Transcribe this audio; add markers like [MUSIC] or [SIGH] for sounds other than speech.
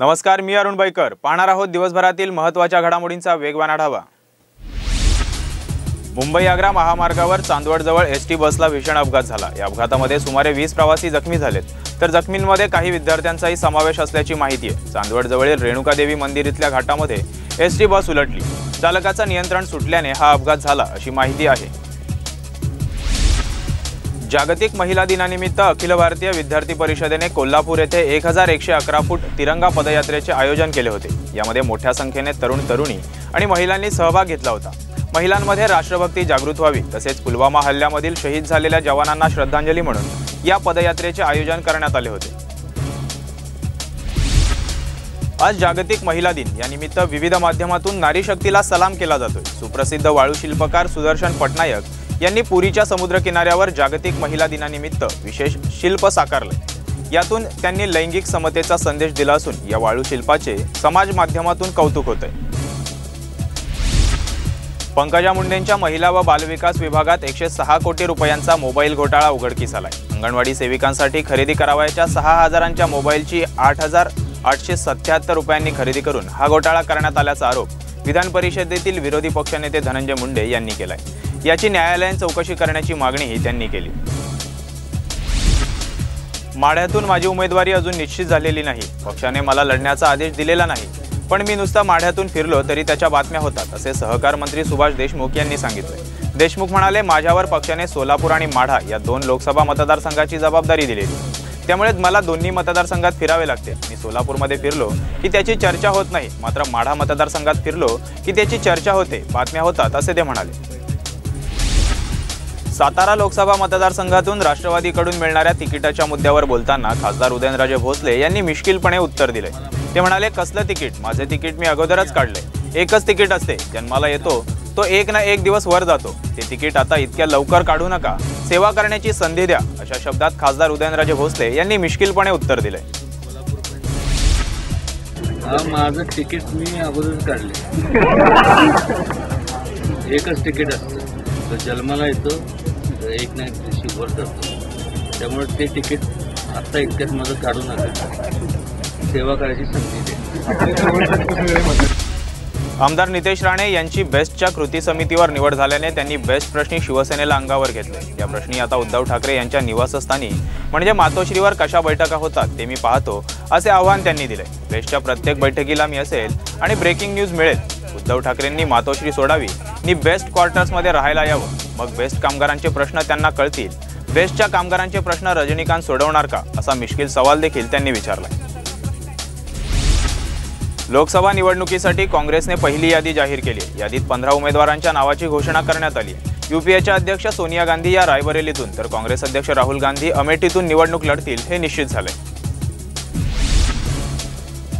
नमस्कार मी अरुण बैकर. पाहणार आहोत दिवसभरातील महत्त्वाच्या घडामोडींचा वेगवान आढावा. मुंबई आग्रा महामार्गावर चांदवडजवळ एस टी बसला भीषण अपघात झाला. या अपघातामध्ये सुमारे वीस प्रवासी जखमी झालेत. तर जखमींमध्ये काही विद्यार्थ्यांचाही समावेश असल्याची माहिती आहे. चांदवडजवळील रेणुकादेवी मंदिर इथल्या घाटामध्ये एस टी बस उलटली. चालकाचं नियंत्रण सुटल्याने हा अपघात झाला अशी माहिती आहे. जागतिक महिला दिनानिमित्त अखिल भारतीय विद्यार्थी परिषदेने कोल्हापूर येथे एक हजार एकशे अकरा फूट तिरंगा पदयात्रेचे आयोजन केले होते. यामध्ये मोठ्या संख्येने तरुण तरुणी आणि महिलांनी सहभाग घेतला होता. महिलांमध्ये राष्ट्रभक्ती जागृत व्हावी तसेच पुलवामा हल्ल्यामधील शहीद झालेल्या जवानांना श्रद्धांजली म्हणून या पदयात्रेचे आयोजन करण्यात आले होते. आज जागतिक महिला दिन. यानिमित्त विविध माध्यमातून नारी शक्तीला सलाम केला जातोय. सुप्रसिद्ध वाळू शिल्पकार सुदर्शन पटनायक यांनी पुरीच्या समुद्रकिनाऱ्यावर जागतिक महिला दिनानिमित्त विशेष शिल्प साकारले. यातून त्यांनी लैंगिक समतेचा संदेश दिला असून या वाळू शिल्पाचे समाज माध्यमातून कौतुक होते पंकजा मुंडेंच्या महिला व बालविकास विभागात एकशे सहा कोटी रुपयांचा मोबाईल घोटाळा उघडकीस आलाय. अंगणवाडी सेविकांसाठी खरेदी करावयाच्या सहा हजारांच्या मोबाईलची आठ हजार आठशे सत्याहत्तर रुपयांनी खरेदी करून हा घोटाळा करण्यात आल्याचा आरोप विधान परिषदेतील विरोधी पक्षनेते धनंजय मुंडे यांनी केलाय. याची न्यायालयीन चौकशी करण्याची मागणीही त्यांनी केली. माढ्यातून माझी उमेदवारी अजून निश्चित झालेली नाही. पक्षाने मला लढण्याचा आदेश दिलेला नाही. पण मी नुसता माढ्यातून फिरलो तरी त्याच्या बातम्या होतात असे सहकार मंत्री सुभाष देशमुख यांनी सांगितले. देशमुख म्हणाले माझ्यावर पक्षाने सोलापूर आणि माढा या दोन लोकसभा मतदारसंघाची जबाबदारी दिलेली. त्यामुळे मला दोन्ही मतदारसंघात फिरावे लागते. मी सोलापूरमध्ये फिरलो की त्याची चर्चा होत नाही. मात्र माढा मतदारसंघात फिरलो की त्याची चर्चा होते. बातम्या होतात असे ते म्हणाले. सातारा लोकसभा मतदारसंघातून राष्ट्रवादीकडून मिळणाऱ्या तिकिटाच्या मुद्द्यावर बोलताना खासदार उदयनराजे भोसले यांनी मिश्किलपणे उत्तर दिले. ते म्हणाले कसलं तिकीट? माझे तिकीट मी अगोदरच काढले. एकच तिकीट असते. जन्माला येतो. तो एक ना एक दिवस वर जातो. ते तिकीट आता इतक्या लवकर काढू नका. सेवा करण्याची संधी द्या. अशा शब्दात खासदार उदयनराजे भोसले यांनी मिश्किलपणे उत्तर दिले. माझं तिकीट मी अगोदरच काढले. [LAUGHS] एकच तिकीट असतं. तो जन्माला येतो. एक ना एक दिवशी वर करतो त्यामुळे ते तिकीट आत्ता इतक्यात माझं काढू नका सेवा करायची संधी आमदार नितेश राणे यांची बेस्टच्या कृती समितीवर निवड झाल्याने त्यांनी बेस्ट प्रश्नी शिवसेनेला अंगावर घेतले. या प्रश्नी आता उद्धव ठाकरे यांच्या निवासस्थानी. म्हणजे मातोश्रीवर कशा बैठका होतात ते मी पाहतो असे आव्हान त्यांनी दिले. बेस्टच्या प्रत्येक बैठकीला मी असेल आणि ब्रेकिंग न्यूज मिळेल. उद्धव ठाकरेंनी मातोश्री सोडावी मी बेस्ट क्वार्टर्समध्ये राहायला यावं. मग बेस्ट कामगारांचे प्रश्न त्यांना कळतील. बेस्टच्या कामगारांचे प्रश्न रजनीकांत सोडवणार का? असा मिश्किल सवाल देखील त्यांनी विचारला लोकसभा निवडणुकीसाठी काँग्रेसने पहिली यादी जाहीर केली यादीत पंधरा उमेदवारांच्या नावाची घोषणा करण्यात आली युपीएच्या अध्यक्ष सोनिया गांधी या रायबरेलीतून तर काँग्रेस अध्यक्ष राहुल गांधी अमेठीतून निवडणूक लढतील हे निश्चित झाले